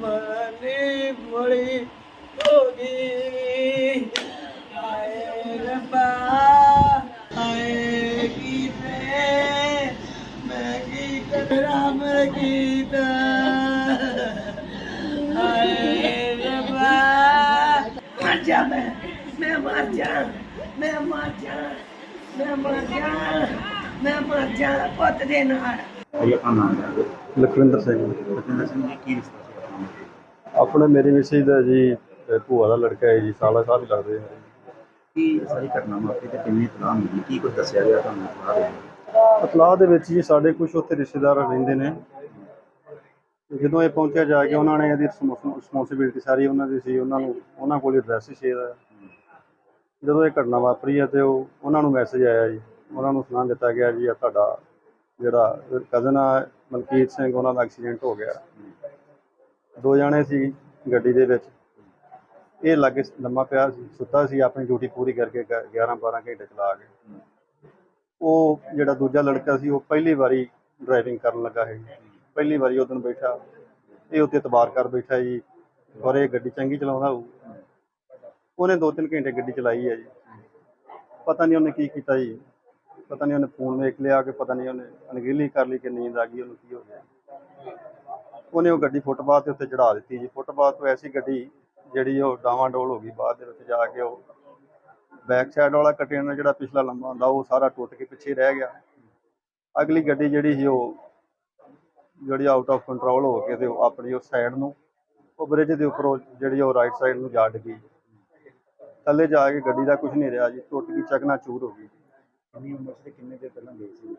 Money ਬੜੀ ਹੋ ਗਈ ਹਾਏ ਰੱਬਾ ਹਾਏ ਕੀਤੇ ਮੈਂ ਕੀ ਕਰਾਂ ਮੈਂ ਕੀਤਾ ਹਾਏ ਰੱਬਾ ਮਰ ਜਾ ਮੈਂ ਮੈਂ ਮਰ ਜਾ ਮੈਂ ਮਰ ਜਾ ਮੈਂ ਮਰ ਜਾ ਮੈਂ ਮਰ ਜਾ ਪੁੱਤ ਦੇ ਨਾਲ ਇਹ ਆਪਣਾ ਨਾਮ ਹੈ ਲਖਵਿੰਦਰ ਸਿੰਘ ਬਤਿੰਦਰ ਸਿੰਘ ਜੀ ਕੀ ਰਿਸ਼ਤਾ ਸੀ ਆਪਣਾ ਮੇਰੀ ਮਿਸੇਜ ਦਾ ਜੀ ਅਹ ਭੂਆ ਦਾ ਲੜਕਾ ਹੈ ਜੀ ਸਾਲਾ ਸਾਹਿਬ ਹੀ ਲੱਗਦੇ ਆ। ਕੀ ਸਾਰੀ ਘਟਨਾ ਵਾਪਰੀ ਤੇ ਕਿੰਨੀ ਤਲਾਹ ਮਿਲੀ? ਕੀ ਕੁਝ ਦੱਸਿਆ ਗਿਆ ਤੁਹਾਨੂੰ ਤਲਾਹ ਦੇ ਇਤਲਾਹ ਦੇ ਵਿੱਚ ਜੀ ਸਾਡੇ ਕੁਝ ਉੱਥੇ ਰਿਸ਼ਤੇਦਾਰ ਰਹਿੰਦੇ ਨੇ। ਤੇ ਜਦੋਂ ਇਹ ਪਹੁੰਚਿਆ ਜਾ ਕੇ ਉਹਨਾਂ ਨੇ ਇਹਦੀ ਰਿਸਪੌਂਸਿਬਿਲਟੀ ਸਾਰੀ ਉਹਨਾਂ ਦੀ ਸੀ ਉਹਨਾਂ ਨੂੰ ਉਹਨਾਂ ਕੋਲ ਐਡਰੈਸ ਸੀ ਇਹਦਾ। ਜਦੋਂ ਇਹ ਘਟਨਾ ਵਾਪਰੀ ਹੈ ਤੇ ਉਹ ਉਹਨਾਂ ਨੂੰ ਮੈਸੇਜ ਆਇਆ ਜੀ। ਉਹਨਾਂ ਨੂੰ ਸੁਣਾ ਦਿੱਤਾ ਗਿਆ ਜੀ ਆ ਤੁਹਾਡਾ ਜਿਹੜਾ ਕਜ਼ਨ ਆ ਮਲਕੀਤ ਸਿੰਘ ਉਹਨਾਂ ਦਾ ਐਕਸੀਡੈਂਟ ਹੋ ਗਿਆ। ਦੋ ਜਣੇ ਸੀ ਗੱਡੀ ਦੇ ਵਿੱਚ। ਇਹ ਲਾਗੇ ਲੰਮਾ ਪਿਆ ਸੀ, ਸੁੱਤਾ ਸੀ, ਆਪਣੀ ਡਿਊਟੀ ਪੂਰੀ ਕਰਕੇ 11 12 ਘੰਟੇ ਚਲਾ ਕੇ ਉਹ ਜਿਹੜਾ ਦੂਜਾ ਲੜਕਾ ਸੀ, ਉਹ ਪਹਿਲੀ ਵਾਰੀ ਡਰਾਈਵਿੰਗ ਕਰਨ ਲੱਗਾ ਹੈ ਪਹਿਲੀ ਵਾਰੀ ਉਹ ਦਿਨ ਬੈਠਾ। ਇਹ ਉੱਤੇ ਇਤਬਾਰ ਕਰ ਬੈਠਾ ਜੀ ਔਰ ਇਹ ਗੱਡੀ ਚੰਗੀ ਚਲਾਉਂਦਾ ਹੋਊ। ਉਹਨੇ 2-3 ਘੰਟੇ ਗੱਡੀ ਚਲਾਈ ਹੈ ਜੀ। ਪਤਾ ਨਹੀਂ ਉਹਨੇ ਕੀ ਕੀਤਾ ਜੀ। ਪਤਾ ਨਹੀਂ ਉਹਨੇ ਫੋਨ ਵੇਖ ਲਿਆ ਕਿ ਪਤਾ ਨਹੀਂ ਉਹਨੇ ਅਣਗਹਿਲੀ ਕਰ ਲਈ ਕਿ ਨੀਂਦ ਆ ਗਈ, ਉਹਨੂੰ ਕੀ ਹੋ ਗਿਆ। ਉਹਨੇ ਉਹ ਗੱਡੀ ਫੁੱਟਪਾਥ ਤੇ ਉੱਤੇ ਚੜਾ ਦਿੱਤੀ ਜੀ। ਫੁੱਟਪਾਥ ਤੋਂ ਐਸੀ ਗੱਡੀ ਜਿਹੜੀ ਉਹ ਡਾਵਾਂਡੋਲ ਹੋ ਗਈ, ਬਾਅਦ ਦੇ ਵਿੱਚ ਜਾ ਕੇ ਉਹ ਬੈਕ ਸਾਈਡ ਵਾਲਾ ਕੰਟੇਨਰ ਜਿਹੜਾ ਪਿਛਲਾ ਲੰਬਾ ਹੁੰਦਾ, ਉਹ ਸਾਰਾ ਟੁੱਟ ਕੇ ਪਿੱਛੇ ਰਹਿ ਗਿਆ। ਅਗਲੀ ਗੱਡੀ ਜਿਹੜੀ ਸੀ ਉਹ ਜਿਹੜੀ ਆਊਟ ਆਫ ਕੰਟਰੋਲ ਹੋ ਕੇ ਤੇ ਉਹ ਆਪਣੀ ਉਸ ਸਾਈਡ ਨੂੰ, ਉਹ ਬ੍ਰਿਜ ਦੇ ਉੱਪਰੋਂ ਜਿਹੜੀ ਉਹ ਰਾਈਟ ਸਾਈਡ ਨੂੰ ਜਾ ਡਿੱਗੀ। ਥੱਲੇ ਜਾ ਕੇ ਗੱਡੀ ਦਾ ਕੁਝ ਨਹੀਂ ਰਿਹਾ ਜੀ, ਟੁੱਟ ਗਈ ਚਕਨਾ ਚੂਰ ਹੋ ਗਈ। ਕਿੰਨੀ ਉਮਰ ਸੀ ਕਿੰਨੇ ਦਿਨ ਪਹਿਲਾਂ ਗਏ ਸੀ?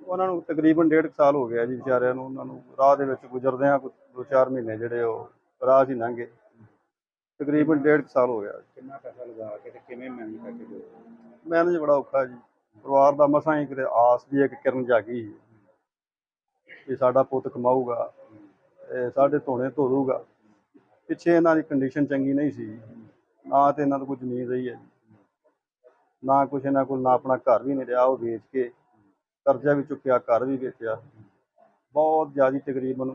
ਉਹਨਾਂ ਨੂੰ ਤਕਰੀਬਨ ਡੇਢ ਕੁ ਸਾਲ ਹੋ ਗਿਆ ਜੀ ਵਿਚਾਰਿਆਂ ਨੂੰ ਉਹਨਾਂ ਨੂੰ ਰਾਹ ਦੇ ਵਿੱਚ ਗੁਜ਼ਰਦਿਆਂ ਕੁ ਦੋ ਚਾਰ ਮਹੀਨੇ ਜਿਹੜੇ ਉਹ ਰਾਹ 'ਚ ਹੀ ਲੰਘੇ ਤਕਰੀਬਨ ਡੇਢ ਕੁ ਸਾਲ ਹੋ ਗਿਆ। ਕਿੰਨਾ ਪੈਸਾ ਲਗਾ ਕੇ ਤੇ ਕਿਵੇਂ ਮੈਨੇਜ ਕਰਕੇ ਗਏ? ਮੈਨੇਜ ਬੜਾ ਔਖਾ ਜੀ। ਪਰਿਵਾਰ ਦਾ ਮਸਾਂ ਹੀ ਕਿਤੇ ਆਸ ਦੀ ਇੱਕ ਕਿਰਨ ਜਾਗੀ ਕਿ ਸਾਡਾ ਪੁੱਤ ਕਮਾਊਗਾ ਤੇ ਸਾਡੇ ਧੋਣੇ ਧੋ ਦੂਗਾ ਪਿੱਛੇ ਇਹਨਾਂ ਦੀ ਕੰਡੀਸ਼ਨ ਚੰਗੀ ਨਹੀਂ ਸੀ। ਨਾ ਤੇ ਇਹਨਾਂ ਤੋਂ ਕੋਈ ਜ਼ਮੀਨ ਰਹੀ ਹੈ ਨਾ ਕੁਛ ਇਹਨਾਂ ਕੋਲ ਨਾ ਆਪਣਾ ਘਰ ਵੀ ਨਹੀਂ ਰਿਹਾ ਉਹ ਵੇਚ ਕੇ। ਕਰਜ਼ਾ ਵੀ ਚੁੱਕਿਆ ਘਰ ਵੀ ਵੇਚਿਆ। ਬਹੁਤ ਜ਼ਿਆਦੀ ਤਕਰੀਬਨ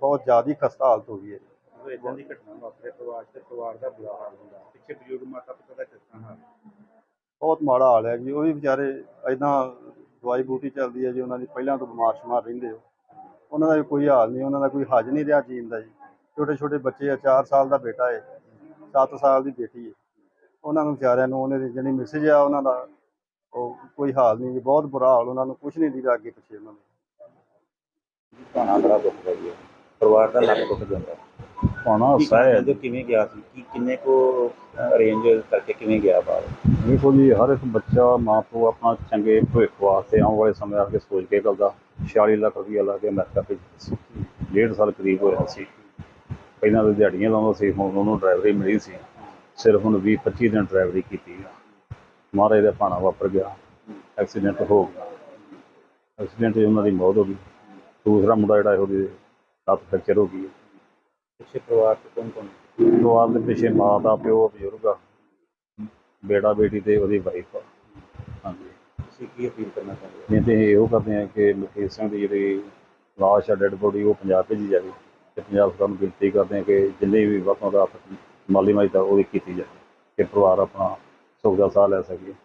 ਬਹੁਤ ਜ਼ਿਆਦੀ ਖਸਤਾ ਹਾਲਤ ਹੋ ਗਈ ਹੈ। ਜਦੋਂ ਇਦਾਂ ਦੀ ਘਟਨਾ ਵਾਪਰੇ ਪਰਿਵਾਰ ਤੇ ਪਰਿਵਾਰ ਦਾ ਬੁਰਾ ਹਾਲ ਹੁੰਦਾ। ਪਿੱਛੇ ਬਜ਼ੁਰਗ ਮਾਤਾ ਪਿਤਾ ਦਾ ਕਿਸ ਤਰ੍ਹਾਂ ਹਾਲ? ਬਹੁਤ ਮਾੜਾ ਹਾਲ ਹੈ ਜੀ। ਉਹ ਵੀ ਵਿਚਾਰੇ ਐਦਾਂ ਦਵਾਈ ਬੂਟੀ ਚੱਲਦੀ ਹੈ ਜੀ ਉਹਨਾਂ ਦੀ ਪਹਿਲਾਂ ਤੋਂ ਬਿਮਾਰ ਸ਼ਮਾਰ ਰਹਿੰਦੇ ਹੋ। ਉਹਨਾਂ ਦਾ ਕੋਈ ਹਾਲ ਨਹੀਂ ਉਹਨਾਂ ਦਾ ਕੋਈ ਹੱਜ ਨਹੀਂ ਰਿਹਾ ਜੀਣ ਦਾ ਜੀ। ਛੋਟੇ ਛੋਟੇ ਬੱਚੇ ਆ 4 ਸਾਲ ਦਾ ਬੇਟਾ ਹੈ 7 ਸਾਲ ਦੀ ਬੇਟੀ ਹੈ। ਉਹਨਾਂ ਨੂੰ ਵਿਚਾਰਿਆਂ ਨੂੰ ਉਹਨੇ ਜਿਹੜੀ ਮੈਸੇਜ ਆ ਉਹਨਾਂ ਦਾ ਉਹ ਕੋਈ ਹਾਲ ਨਹੀਂ ਜੀ ਬਹੁਤ ਬੁਰਾ ਹਾਲ ਉਹਨਾਂ ਨੂੰ ਕੁਝ ਨਹੀਂ ਦੀਦਾ ਅੱਗੇ ਪਿੱਛੇ ਉਹਨਾਂ ਨੂੰ। ਬੜਾ ਦੁੱਖ ਦਾ ਹੈ ਪਰਿਵਾਰ ਦਾ ਲੱਕ ਟੁੱਟ ਜਾਂਦਾ ਪਾਣਾ ਹੋ ਕਿਵੇਂ ਗਿਆ ਸੀ? ਕੀ ਕਿੰਨੇ ਕੋ ਅਰੇਂਜ ਕਰਕੇ ਕਿਵੇਂ ਗਿਆ ਬਾਹਰ? ਦੇਖੋ ਜੀ ਹਰ ਇੱਕ ਬੱਚਾ ਮਾਂ ਪਿਓ ਆਪਣਾ ਚੰਗੇ ਭਵਿੱਖ ਵਾਸਤੇ ਆਉਣ ਵਾਲੇ ਸਮੇਂ ਵਾਸਤੇ ਸੋਚ ਕੇ ਕਰਦਾ 46 ਲੱਖ ਰੁਪਈਆ ਲਾ ਕੇ ਅਮਰੀਕਾ ਭੇਜਿਆ ਸੀ। ਡੇਢ ਸਾਲ ਕਰੀਬ ਹੋਇਆ ਸੀ। ਪਹਿਲਾਂ ਤਾਂ ਦਿਹਾੜੀਆਂ ਲਾਉਂਦਾ ਸੀ ਹੁਣ ਉਹਨੂੰ ਡਰਾਈਵਰੀ ਮਿਲੀ ਸੀ। ਸਿਰਫ ਹੁਣ 20 25 ਦਿਨ ਡਰਾਈਵਰੀ ਕੀਤੀ ਆ। ਮਹਾਰਾਜ ਦਾ ਭਾਣਾ ਵਾਪਰ ਗਿਆ। ਐਕਸੀਡੈਂਟ ਹੋ ਗਿਆ। ਐਕਸੀਡੈਂਟ 'ਚ ਉਹਨਾਂ ਦੀ ਮੌਤ ਹੋ ਗਈ। ਦੂਸਰਾ ਮੁੰਡਾ ਜਿਹੜਾ ਉਹਦੀ ਲੱਤ ਫ੍ਰੈਕਚਰ ਹੋ ਗਈ ਪਿੱਛੇ ਪਰਿਵਾਰ ਤੇ ਕੌਣ ਕੌਣ ਪਰਿਵਾਰ ਦੇ ਪਿੱਛੇ ਮਾਂ ਦਾ ਪਿਓ ਬਜ਼ੁਰਗ ਆ। ਬੇਟਾ ਬੇਟੀ ਤੇ ਉਹਦੀ ਵਾਈਫ ਆ। ਹਾਂਜੀ। ਤੁਸੀਂ ਕੀ ਅਪੀਲ ਕਰਨਾ ਚਾਹੁੰਦੇ ਹੋ? ਨਹੀਂ ਤੇ ਇਹੋ ਕਰਦੇ ਆ ਕਿ ਮੁਕੇਸ਼ ਸਿੰਘ ਦੀ ਜਿਹੜੀ ਲਾਸ਼ ਆ ਡੈੱਡ ਬੋਡੀ ਉਹ ਪੰਜਾਬ ਭੇਜੀ ਜਾਵੇ। ਤੇ ਪੰਜਾਬ ਸਰਕਾਰ ਨੂੰ ਬੇਨਤੀ ਕਰਦੇ ਆ ਕਿ ਜਿੰਨੇ ਵੀ ਵਕਤਾਂ ਦਾ ਮਾਲੀ ਮਦਦ ਆ ਉਹਦੀ ਕੀਤੀ ਜਾਵੇ। ਕਿ ਪਰਿਵਾਰ ਆਪਣਾ ਸੁੱਖ ਸਾਹ ਲੈ ਸਕੀਏ।